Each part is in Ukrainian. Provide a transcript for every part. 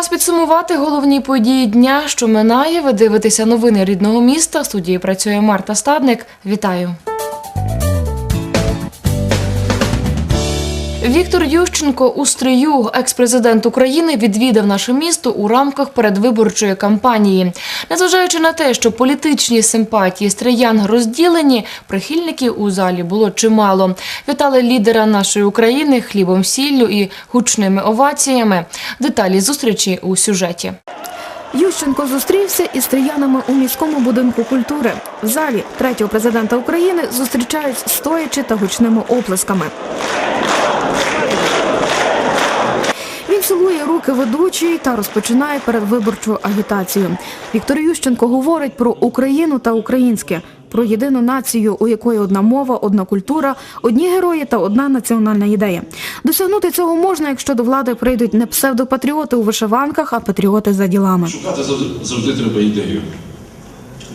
Час підсумувати головні події дня, що минає. Ви дивитеся новини рідного міста. В студії працює Марта Стадник. Вітаю. Віктор Ющенко у стрию, екс-президент України, відвідав наше місто у рамках передвиборчої кампанії. Незважаючи на те, що політичні симпатії стриян розділені, прихильників у залі було чимало. Вітали лідера нашої України хлібом, сіллю і гучними оваціями. Деталі зустрічі у сюжеті. Ющенко зустрівся із стріянами у міському будинку культури. В залі третього президента України зустрічають стоячи та гучними оплесками. Цілує руки ведучої та розпочинає передвиборчу агітацію. Віктор Ющенко говорить про Україну та українське, про єдину націю, у якої одна мова, одна культура, одні герої та одна національна ідея. Досягнути цього можна, якщо до влади прийдуть не псевдопатріоти у вишиванках, а патріоти за ділами. Шукати завжди треба ідею.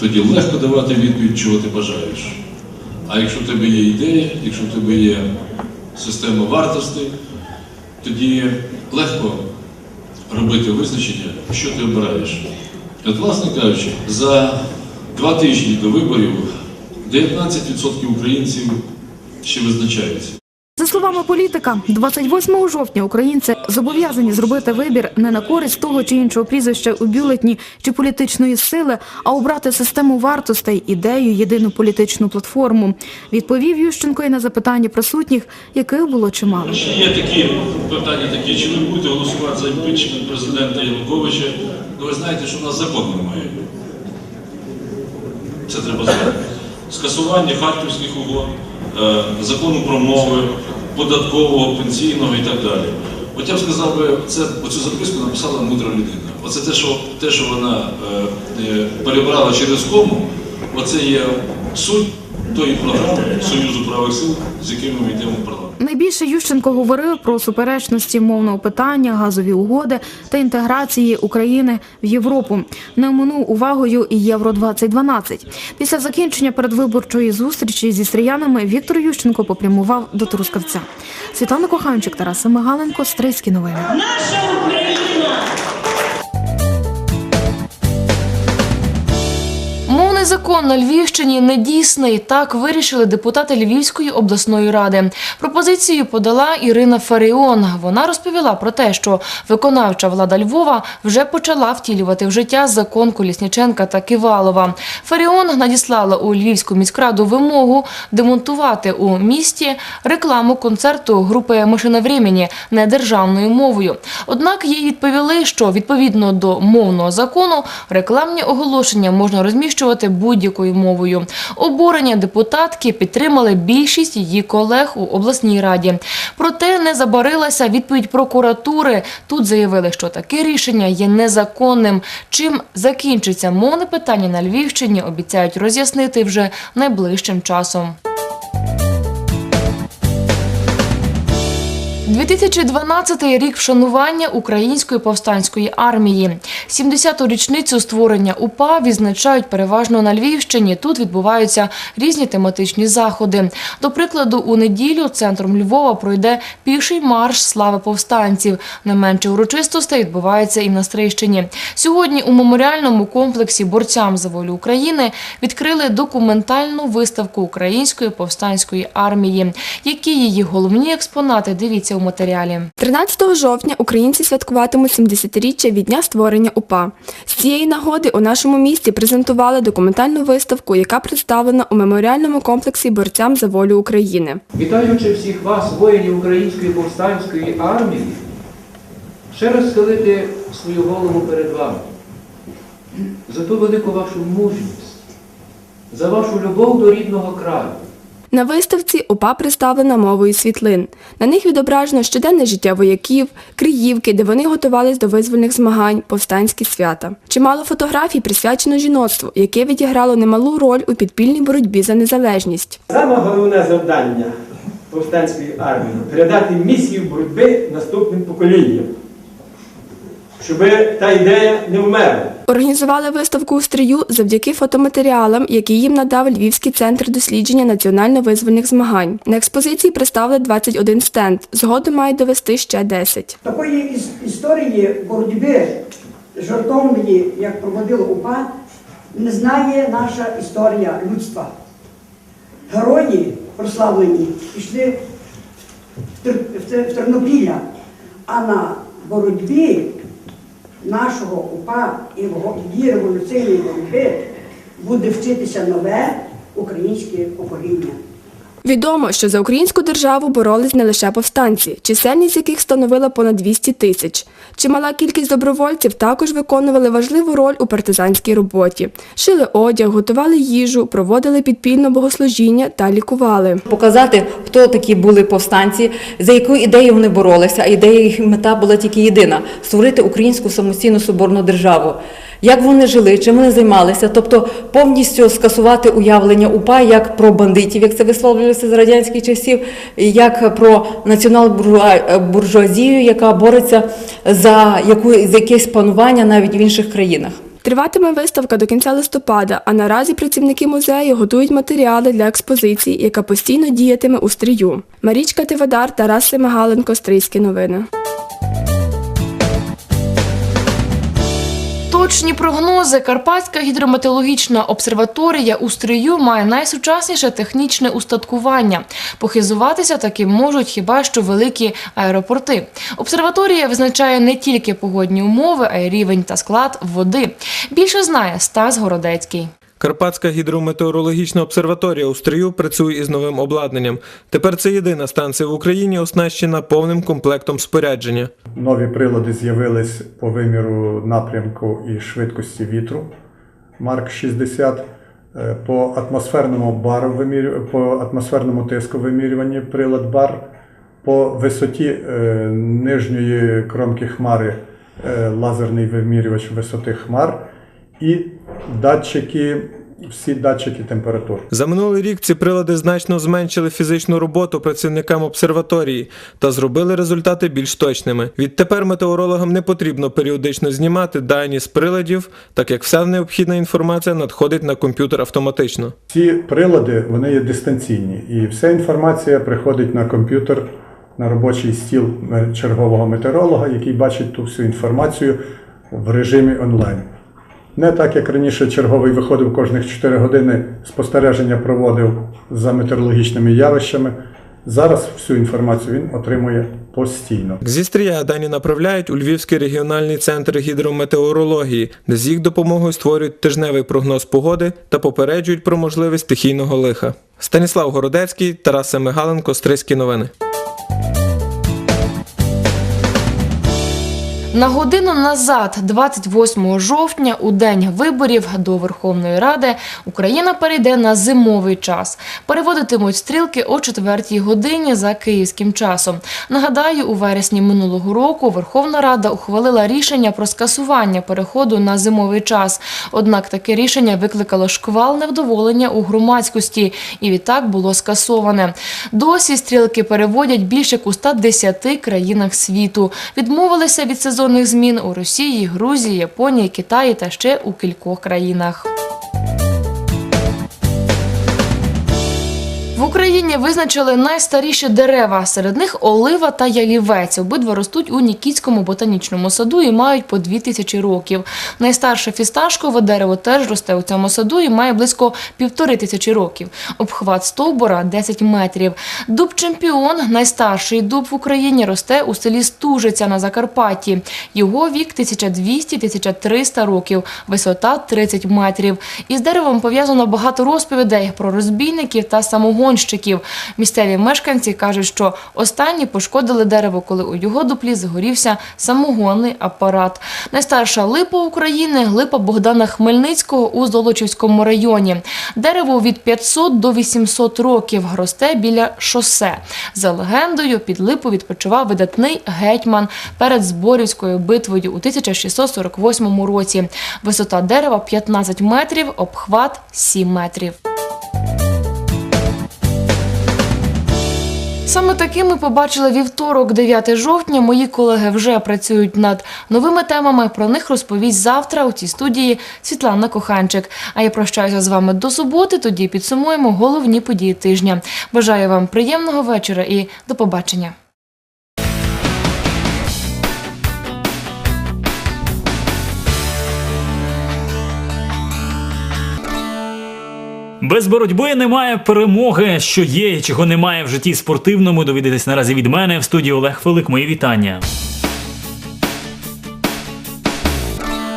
Тоді легко давати відповідь, чого ти бажаєш. А якщо в тебе є ідея, якщо в тебе є система вартостей, тоді легко робити визначення, що ти обираєш. От, власне кажучи, за два тижні до виборів 19% українців ще визначаються. За словами політика, 28 жовтня українці зобов'язані зробити вибір не на користь того чи іншого прізвища у бюлетні чи політичної сили, а обрати систему вартостей, ідею, єдину політичну платформу. Відповів Ющенко і на запитання присутніх, яких було чимало. Чи є такі питання, такі, чи ви будете голосувати за імпічмент президента Януковича? Ну ви знаєте, що в нас закону немає. Це треба знати. Скасування харківських угод, закону про мови, податкового, пенсійного і так далі. От я б сказав би, це оцю записку написала мудра людина. Оце те, що те, що вона е, е, перебрала через кому, оце є суть тої програми Союзу правих сил, з якими ми йдемо в парламент. Найбільше Ющенко говорив про суперечності мовного питання, газові угоди та інтеграції України в Європу. Не оминув увагою і Євро 2012 Після закінчення передвиборчої зустрічі зі стріянами Віктор Ющенко попрямував до Трускавця. Світлана Коханчик, Тарас Семигаленко, Стрийські новини. Наша Україна! Мовний закон на Львівщині недійсний. Так вирішили депутати Львівської обласної ради. Пропозицію подала Ірина Фаріон. Вона розповіла про те, що виконавча влада Львова вже почала втілювати в життя закон Колісніченка та Кивалова. Фаріон надіслала у Львівську міськраду вимогу демонтувати у місті рекламу концерту групи Машина времені не державною мовою. Однак їй відповіли, що відповідно до мовного закону рекламні оголошення можна розміщувати будь-якою мовою. Обурення депутатки підтримали більшість її колег у обласній раді. Проте не забарилася відповідь прокуратури. Тут заявили, що таке рішення є незаконним. Чим закінчиться мовне питання на Львівщині, обіцяють роз'яснити вже найближчим часом. 2012 рік вшанування української повстанської армії. 70-ту річницю створення УПА відзначають переважно на Львівщині. Тут відбуваються різні тематичні заходи. До прикладу, у неділю центром Львова пройде піший марш слави повстанців. Не менше урочистостей відбувається і на Стрийщині. Сьогодні у меморіальному комплексі борцям за волю України відкрили документальну виставку української повстанської армії. Які її головні експонати? Дивіться у матеріалі. 13 жовтня українці святкуватимуть 70-річчя від дня створення УПА. З цієї нагоди у нашому місті презентували документальну виставку, яка представлена у меморіальному комплексі борцям за волю України. Вітаючи всіх вас, воїнів Української повстанської армії, ще раз схилити свою голову перед вами за ту велику вашу мужність, за вашу любов до рідного краю. На виставці УПА представлена мовою світлин. На них відображено щоденне життя вояків, Криївки, де вони готувались до визвольних змагань, повстанські свята. Чимало фотографій присвячено жіноцтву, яке відіграло немалу роль у підпільній боротьбі за незалежність. Саме головне завдання повстанської армії передати місію боротьби наступним поколінням. Щоб та ідея не вмерла. Організували виставку у стрію завдяки фотоматеріалам, які їм надав Львівський центр дослідження національно-визвольних змагань. На експозиції представили 21 стенд. Згодом мають довести ще 10. Такої історії боротьби жартовної, як проводило УПА, не знає наша історія людства. Герої прославлені пішли в Тернопілля, а на боротьбі нашого УПА і в її революційної боротьби буде вчитися нове українське покоління. Відомо, що за українську державу боролись не лише повстанці, чисельність яких становила понад 200 тисяч. Чимала кількість добровольців також виконували важливу роль у партизанській роботі. Шили одяг, готували їжу, проводили підпільне богослужіння та лікували. показати, хто такі були повстанці, за яку ідею вони боролися, а ідея їх мета була тільки єдина створити українську самостійну соборну державу. Як вони жили, чим вони займалися, тобто повністю скасувати уявлення УПА як про бандитів, як це висловлювалося з радянських часів, як про націонал-буржуазію, яка бореться за яку якесь панування навіть в інших країнах. Триватиме виставка до кінця листопада, а наразі працівники музею готують матеріали для експозиції, яка постійно діятиме у стрію. Марічка Тивадар, Тарас Семигаленко, Стрийські новини. Точні прогнози. Карпатська гідрометеорологічна обсерваторія у Стрию має найсучасніше технічне устаткування. Похизуватися таким можуть хіба що великі аеропорти. Обсерваторія визначає не тільки погодні умови, а й рівень та склад води. Більше знає Стас Городецький. Карпатська гідрометеорологічна обсерваторія у Стрию працює із новим обладнанням. Тепер це єдина станція в Україні, оснащена повним комплектом спорядження. Нові прилади з'явились по виміру напрямку і швидкості вітру. Марк 60. Е, По атмосферному бару вимірю... по атмосферному тиску вимірюванні прилад бар. По висоті е, нижньої кромки хмари е, лазерний вимірювач висоти хмар і датчики, всі датчики температур. За минулий рік ці прилади значно зменшили фізичну роботу працівникам обсерваторії та зробили результати більш точними. Відтепер метеорологам не потрібно періодично знімати дані з приладів, так як вся необхідна інформація надходить на комп'ютер автоматично. Ці прилади вони є дистанційні, і вся інформація приходить на комп'ютер, на робочий стіл чергового метеоролога, який бачить ту всю інформацію в режимі онлайн. Не так, як раніше черговий виходив кожних 4 години, спостереження проводив за метеорологічними явищами. Зараз всю інформацію він отримує постійно. Зі стрія дані направляють у Львівський регіональний центр гідрометеорології, де з їх допомогою створюють тижневий прогноз погоди та попереджують про можливість стихійного лиха. Станіслав Городецький, Тарас Семигаленко, Стрийські новини. На годину назад, 28 жовтня, у день виборів до Верховної Ради, Україна перейде на зимовий час. Переводитимуть стрілки о 4 годині за київським часом. Нагадаю, у вересні минулого року Верховна Рада ухвалила рішення про скасування переходу на зимовий час. Однак таке рішення викликало шквал невдоволення у громадськості і відтак було скасоване. Досі стрілки переводять більше як у 110 країнах світу. Відмовилися від сезонних змін у Росії, Грузії, Японії, Китаї та ще у кількох країнах. В Україні визначили найстаріші дерева. Серед них олива та ялівець. Обидва ростуть у Нікітському ботанічному саду і мають по дві тисячі років. Найстарше фісташкове дерево теж росте у цьому саду і має близько півтори тисячі років. Обхват стовбура 10 метрів. Дуб чемпіон, найстарший дуб в Україні, росте у селі Стужиця на Закарпатті. Його вік 1200-1300 років, висота 30 метрів. Із деревом пов'язано багато розповідей про розбійників та самогонщиків. Місцеві мешканці кажуть, що останні пошкодили дерево, коли у його дуплі загорівся самогонний апарат. Найстарша липа України липа Богдана Хмельницького у Золочівському районі. Дерево від 500 до 800 років росте біля шосе. За легендою, під липу відпочивав видатний гетьман перед Зборівською битвою у 1648 році. Висота дерева 15 метрів, обхват 7 метрів. Саме такими побачили вівторок, 9 жовтня. Мої колеги вже працюють над новими темами. Про них розповість завтра у цій студії Світлана Коханчик. А я прощаюся з вами до суботи. Тоді підсумуємо головні події тижня. Бажаю вам приємного вечора і до побачення. Без боротьби немає перемоги, що є і чого немає в житті спортивному. Довідатись наразі від мене в студії Олег Филик. Мої вітання.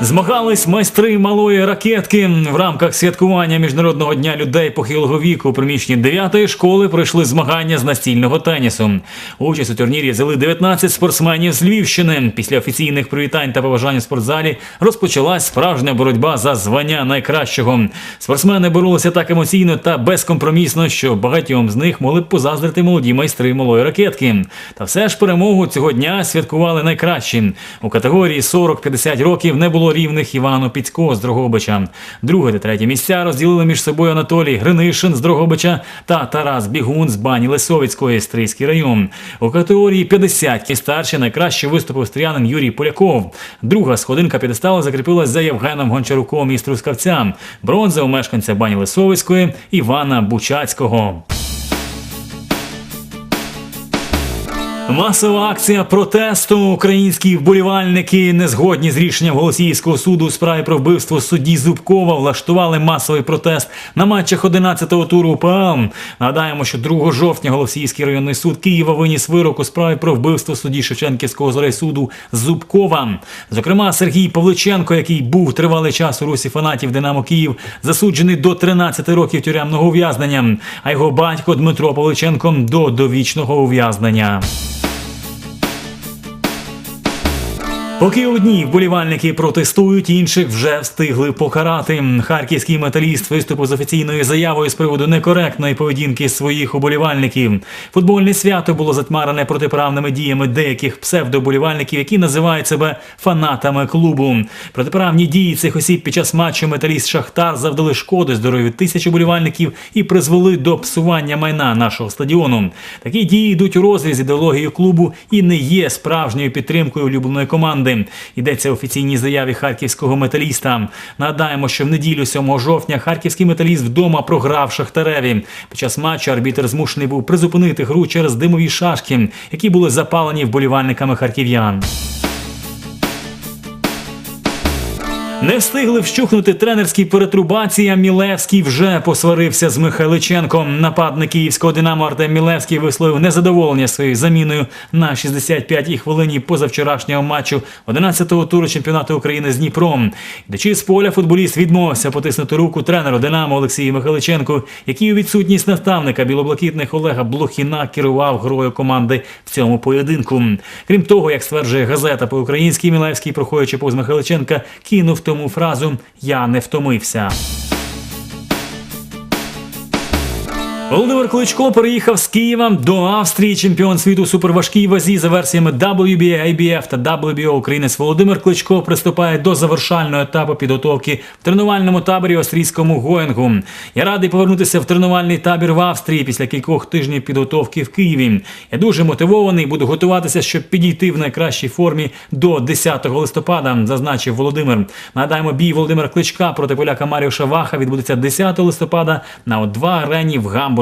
Змагались майстри малої ракетки в рамках святкування міжнародного дня людей похилого віку. У приміщенні 9-ї школи пройшли змагання з настільного тенісу. Участь у турнірі взяли 19 спортсменів з Львівщини. Після офіційних привітань та побажань у спортзалі розпочалась справжня боротьба за звання найкращого. Спортсмени боролися так емоційно та безкомпромісно, що багатьом з них могли б позаздрити молоді майстри малої ракетки. Та все ж перемогу цього дня святкували найкращі. У категорії 40-50 років не було рівних Івану Піцько з Дрогобича. Друге та третє місця розділили між собою Анатолій Гринишин з Дрогобича та Тарас Бігун з Бані Лисовицької Стрийський район. У категорії 50 і старші найкраще виступив стріянин Юрій Поляков. Друга сходинка підесталу закріпилась за Євгеном Гончаруком із Трускавця. Бронза у мешканця Бані Лисовицької Івана Бучацького. Масова акція протесту. Українські вболівальники, не згодні з рішенням Голосіївського суду у справі про вбивство судді Зубкова, влаштували масовий протест на матчах 11-го туру УПЛ. Нагадаємо, що 2 жовтня Голосіївський районний суд Києва виніс вирок у справі про вбивство судді Шевченківського зорайсуду Зубкова. Зокрема, Сергій Павличенко, який був тривалий час у русі фанатів Динамо Київ, засуджений до 13 років тюремного ув'язнення, а його батько Дмитро Павличенко до довічного ув'язнення. Поки одні вболівальники протестують, інших вже встигли покарати. Харківський металіст виступив з офіційною заявою з приводу некоректної поведінки своїх уболівальників. Футбольне свято було затьмарене протиправними діями деяких псевдоболівальників, які називають себе фанатами клубу. Протиправні дії цих осіб під час матчу металіст Шахтар завдали шкоди здоров'ю тисяч уболівальників і призвели до псування майна нашого стадіону. Такі дії йдуть у розріз з ідеологією клубу і не є справжньою підтримкою улюбленої команди. Йдеться в офіційній заяві харківського металіста. Нагадаємо, що в неділю 7 жовтня харківський металіст вдома програв Шахтареві. Під час матчу арбітер змушений був призупинити гру через димові шашки, які були запалені вболівальниками харків'ян. Не встигли вщухнути тренерські перетрубації. а Мілевський вже посварився з Михайличенком. Нападник київського динамо Артем Мілевський висловив незадоволення своєю заміною на 65-й хвилині позавчорашнього матчу 11-го туру чемпіонату України з Дніпром. Йдучи з поля, футболіст відмовився потиснути руку тренеру Динамо Олексію Михайличенку, який у відсутність наставника білоблакитних Олега Блохіна керував грою команди в цьому поєдинку. Крім того, як стверджує газета по-українськи, Мілевський, проходячи повз Михайличенка, кинув тому фразу Я не втомився. Володимир Кличко переїхав з Києва до Австрії. Чемпіон світу суперважкій вазі за версіями WBA, IBF та WBO українець Володимир Кличко приступає до завершального етапу підготовки в тренувальному таборі австрійському Гоенгу. Я радий повернутися в тренувальний табір в Австрії після кількох тижнів підготовки в Києві. Я дуже мотивований, буду готуватися, щоб підійти в найкращій формі до 10 листопада, зазначив Володимир. Нагадаємо, бій Володимира Кличка проти поляка Маріуша Ваха відбудеться 10 листопада на О2 арені в Гамбурзі.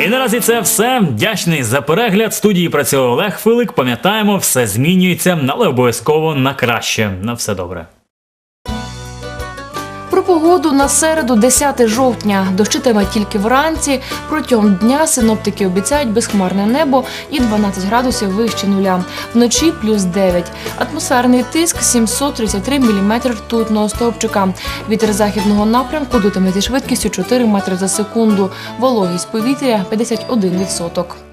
І наразі це все. Вдячний за перегляд. Студії працював Олег Филик. Пам'ятаємо, все змінюється, але обов'язково на краще. На все добре. Погоду на середу, 10 жовтня. Дощитиме тільки вранці. Протягом дня синоптики обіцяють безхмарне небо і 12 градусів вище нуля. Вночі плюс 9. Атмосферний тиск 733 мм ртутного стовпчика. Вітер західного напрямку дутиме зі швидкістю 4 метри за секунду. Вологість повітря 51%.